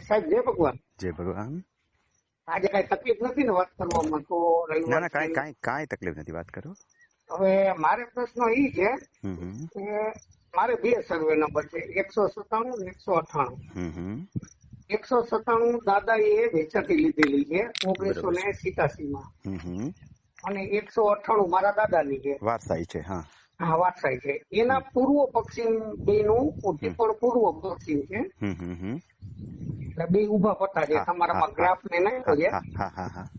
સાહેબ જય ભગવાન. જય ભગવાન. આજે કઈ તકલીફ નથી ને વાત કરવામાં? તો ના ના કઈ કઈ કાંઈ તકલીફ નથી વાત કરો. હવે મારે પ્રશ્ન ઈ છે કે મારે બે સર્વે નંબર છે એકસો સત્તાણું ને એકસો અઠાણું એકસો સત્તાણું દાદા એ વેચાતી લીધેલી છે ઓગણીસો ને સિતાસી માં અને એકસો અઠાણું મારા દાદાની છે. વારસાઈ છે હા. હા વારસાઈ છે. એના પૂર્વ પશ્ચિમ બે નું પણ પૂર્વ પશ્ચિમ છે. એટલે બે ઊભા પટ્ટા છે તમારામાં ગ્રાફ ને નાખ્યો છે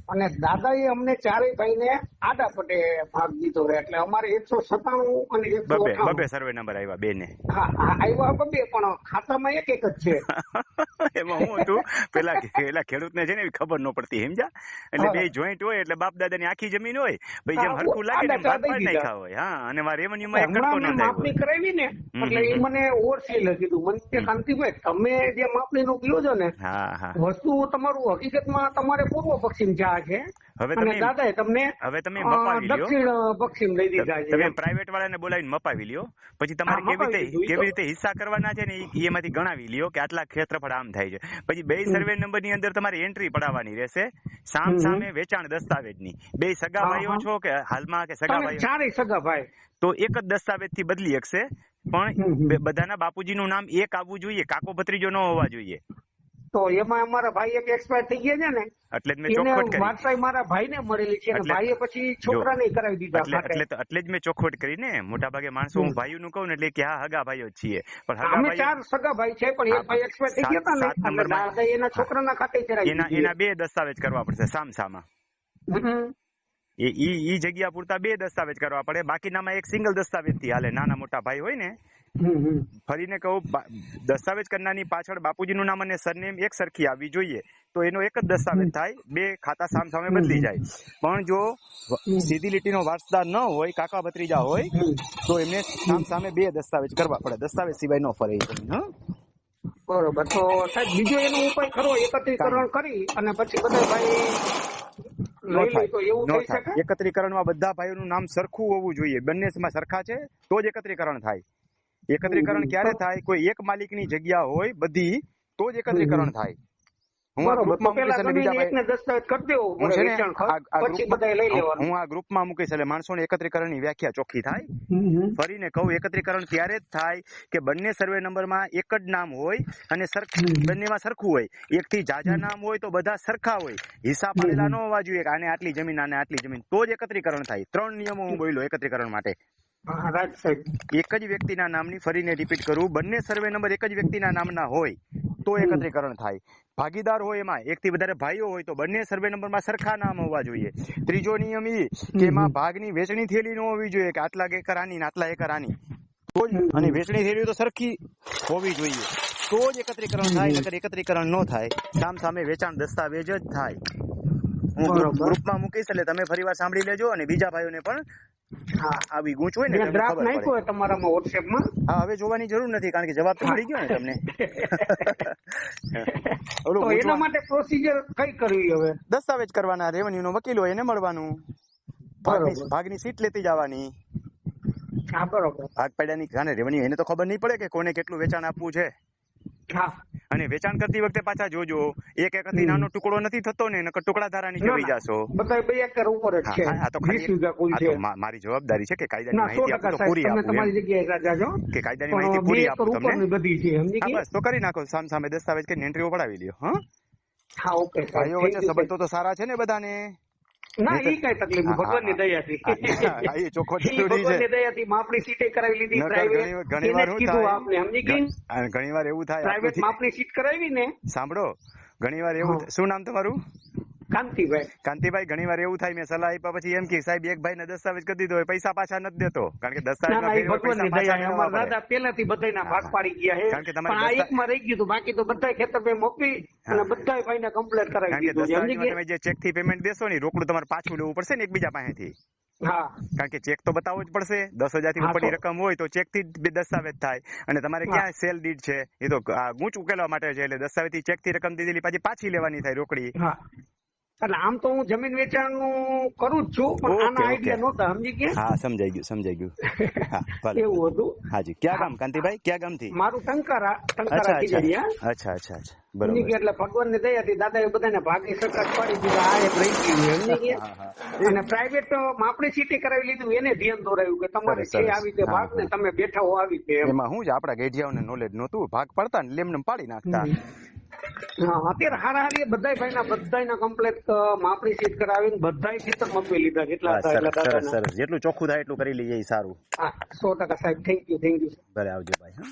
અને દાદા દાદાએ અમને ચારેય ભાઈને આડા પટે ભાગ દીધો છે. એટલે અમારે એકસો સત્તાણું અને એકસો બબે સર્વે નંબર આવ્યા બે ને હા આવ્યા બબે પણ ખાતામાં એક એક જ છે. એમાં હું હતું? પેલા પેલા ખેડૂત ને છે ને ખબર ન પડતી સમજા એટલે બે જોઈન્ટ હોય એટલે બાપ દાદા ની આખી જમીન હોય ભાઈ જેમ હરખું લાગે ને ભાગ પાડી નાખ્યા હોય. હા અને મારે રેવન્યુ માં એક કટકો માપણી કરાવી ને એટલે એ. મને ઓવરસેલ કીધું મને કાંતિભાઈ તમે જે માપણી નું કયો છો ને હા વસ્તુ તમારું હકીકતમાં તમારે પૂર્વ પશ્ચિમ ચા છે? હવે તમે દાદાએ તમને હવે તમે મપાવી લ્યો. દક્ષિણ પશ્ચિમ લઈ દીધા છે. તમે પ્રાઇવેટ વાળાને બોલાવીને મપાવી લ્યો. પછી તમારે કેવી રીતે કેવી રીતે હિસ્સા કરવાના છે ને એમાંથી ગણાવી લ્યો કે આટલા ક્ષેત્રફળ આમ થાય છે. પછી બે સર્વે નંબરની અંદર તમારે એન્ટ્રી પડાવવાની રહેશે. સામ સામે વેચાણ દસ્તાવેજની. બે સગા ભાઈઓ છો કે હાલમાં કે સગા ભાઈ ચારે સગા ભાઈ તો એક જ દસ્તાવેજથી બદલી શકશે. પણ બધાના બાપુજી નું બધાના બાપુજીનું નામ એક આવવું જોઈએ કાકો ભત્રીજો ન હોવા જોઈએ. તો એમાં અમારા ભાઈ એક એક્સપાયર થઈ ગયા છે ને એટલે જ મેં ચોખવટ કરી. વારસાઈ મારા ભાઈને મળેલી છે અને ભાઈએ પછી છોકરાને કરાવી દીધા એટલે એટલે જ મેં ચોખવટ કરી ને. મોટા ભાગે માણસો હું. ભાઈઓનું કહું ને એટલે કે હા હગા ભાઈઓ છીએ. પણ હગા અમે ચાર સગા ભાઈ છે પણ એક ભાઈ એક્સપાયર થઈ ગયા હતા ને એટલે એના છોકરાના ખાતે કરાવી એના એના બે દસ્તાવેજ કરવા પડશે સામ સામા. એ ઈ ઈ જગ્યા પૂરતા બે દસ્તાવેજ કરવા પડે. બાકીનામાં એક સિંગલ દસ્તાવેજથી હાલે. નાના મોટા ભાઈ હોય ને. ફરીને કહું દસ્તાવેજ કરનારની પાછળ બાપુજીનું નામ અને સરનેમ એક સરખી આવવી જોઈએ. તો એનો એક જ દસ્તાવેજ થાય બે ખાતા સામ સામે બદલી જાય. પણ જો સીધી લીટીનો વારસદાર ન હોય કાકા ભત્રીજા હોય તો એમને સામ સામે બે દસ્તાવેજ કરવા પડે. દસ્તાવેજ સિવાય ન ફરે બરોબર. તો સાહેબ બીજો એનો ઉપાય ખરો એકત્રીકરણ કરી અને પછી બધા ભાઈ એકત્રીકરણમાં બધા ભાઈઓનું નામ સરખું હોવું જોઈએ. બંને સરખા છે તો જ એકત્રીકરણ થાય. એકત્રીકરણ ક્યારે થાય? કોઈ એક માલિકની જગ્યા હોય બધી તો જ એકત્રીકરણ થાય. હું આ ગ્રુપમાં ગ્રુપમાં મૂકીશ એટલે માણસો છે ને વ્યાખ્યા ચોખ્ખી થાય. ફરીને કહું એકત્રીકરણ ત્યારે જ થાય કે બંને સર્વે નંબરમાં એક જ નામ હોય અને બંને માં સરખું હોય. એક થી જાજા નામ હોય તો બધા સરખા હોય. હિસાબ પાડેલા ન હોવા જોઈએ આને આટલી જમીન આને આટલી જમીન. તો જ એકત્રીકરણ થાય. ત્રણ નિયમો હું બોલ્યો એકત્રીકરણ માટે. રાઈટ સાહેબ એક જ વ્યક્તિના નામની ફરીને રિપીટ કરું. બંને સર્વે નંબર એક જ વ્યક્તિના નામના હોય તો એકત્રીકરણ થાય. ભાગીદાર હોય એમાં એક થી વધારે ભાઈઓ હોય તો બંને સર્વે નંબરમાં સરખા નામ હોવા જોઈએ. ત્રીજો નિયમ એ કે એમાં ભાગની વેચણી થયેલી ન હોવી જોઈએ કે આટલા એકર આની ને આટલા એકર આની તો જ અને વેચણી થયેલી તો સરખી હોવી જોઈએ. તો જ એકત્રીકરણ થાય નકર એકત્રીકરણ ન થાય. સામ સામે વેચાણ દસ્તાવેજ જ થાય. હું. ગ્રુપમાં મૂકીશ એટલે તમે ફરી વાર સાંભળી લેજો અને બીજા ભાઈઓને પણ હા આવી ગૂંચ હોય ને ડ્રાફ્ટ નાખ્યો હોય તમારામાં વોટ્સએપમાં હા હવે જોવાની જરૂર નથી કારણ કે જવાબ તો મળી ગયો ને તમને. તો એના માટે પ્રોસિજર કઈ કરવી હવે? દસ્તાવેજ કરવાના રેવન્યુ નો વકીલ હોય એને મળવાનું. ભાગની સીટ લેતી જવાની. હા બરોબર. ભાગ પડ્યાની રેવન્યુ એને તો ખબર નહીં પડે કે કોને કેટલું વેચાણ આપવું છે. હા. અને વેચાણ કરતી વખતે પાછા જોજો. એક એક થી નાનો ટુકડો નથી થતો ને નકર ટુકડા ધારા નીચે ના, વહી ના. જાશો. બે એકર ઉપર જ છે. આ તો મારી જવાબદારી છે કે કાયદાની માહિતી આપું તો પૂરી આપું તમારી જગ્યાએ છો. કે કાયદાની માહિતી પૂરી આપું તમને? બધી છે બસ તો કરી નાખો. સામ સામે દસ્તાવેજ કરીને એન્ટ્રીઓ પડાવી લ્યો હા? હા ઓકે ભાઈઓ વચ્ચે સંબંધો તો સારા છે ને બધાને. ના એ કઈ તકલીફ હા, એ ચોખ્ખો ઈ જરૂરી છે. ભગવાનની દયાથી માપણી સીટે કરાવી લીધી પ્રાઇવેટ ઘણી- વાર કીધું આપને સમજી ગઈ? ઘણી વાર એવું થાય પ્રાઇવેટ માપણી સીટ કરાવી ને સાંભળો ઘણી વાર એવું થાય- શું નામ તમારું? કાંતિભાઈ. કાંતિભાઈ ઘણી વાર એવું થાય મેં સલાહ આપ્યા પછી એમ કે સાહેબ એક ભાઈને દસ્તાવેજ કરી દીધો પૈસા પાછા નથી દેતો. કારણ કે દસ્તાવેજ ના પહેલાથી બધાયના ભાગ પાડી ગયા છે. કારણ કે તમારે દસ્તા- એકમાં રહી ગયું બાકી તો બધા ખેતર મોકલી અને બધા ભાઈને કમ્પ્લેટ કરાવી દીધું તમે જે ચેકથી પેમેન્ટ દેશો ને રોકડું તમારે પાછું લેવું પડશે ને એકબીજા પાસેથી. હા. કારણ કે ચેક તો બતાવવો જ પડશે. દસ હજારથી ઉપરની રકમ હોય તો ચેકથી દસ્તાવેજ થાય. અને તમારે ક્યાં સેલ ડીડ છે? એ તો ગુંચ ઉકેલવા માટે છે એટલે દસ્તાવેજથી ચેકથી રકમ દીધેલી પાછી પાછી લેવાની થાય રોકડી. હા. એટલે આમ તો હું જમીન વેચાણનું કરું જ છું પણ આના આઈડિયા નહોતા સમજી ગયા? હા સમજાઈ ગયું સમજાઈ ગયું. એવું હતું? હાજી. ક્યાં ગામ? કાંતિભાઈ ક્યાં ગામથી? મારું ટંકારા ટંકારા અચ્છા અચ્છા. અચ્છા બરોબર. ગયા એટલે ભગવાનની દયા હતી દાદા એ બધાને ભાગી સરકાર પાડી દીધા આ એક રહી ગયું સમજી ગયા અને પ્રાઇવેટ માપણી સીટી કરાવી લીધું એને ધ્યાન દોરાયું કે તમારે છે આવી રીતે ભાગ ને તમે બેઠા હો આવી રીતે એમ. હું જ આપડા ગેઢિયાઓને નોલેજ નહોતું. ભાગ પડતા ને લેમને પાડી નાખતા. અત્યારે હારા હારી ના બધા ને કમ્પ્લેટ માપણી સીટ કરાવીને બધાય ખેતર મપી લીધા જેટલા સરસ સરસ જેટલું ચોખ્ખું થાય એટલું કરી લઈએ સારું. સો ટકા સાહેબ થેન્ક યુ થેન્ક યુ ભલે આવજો ભાઈ હા.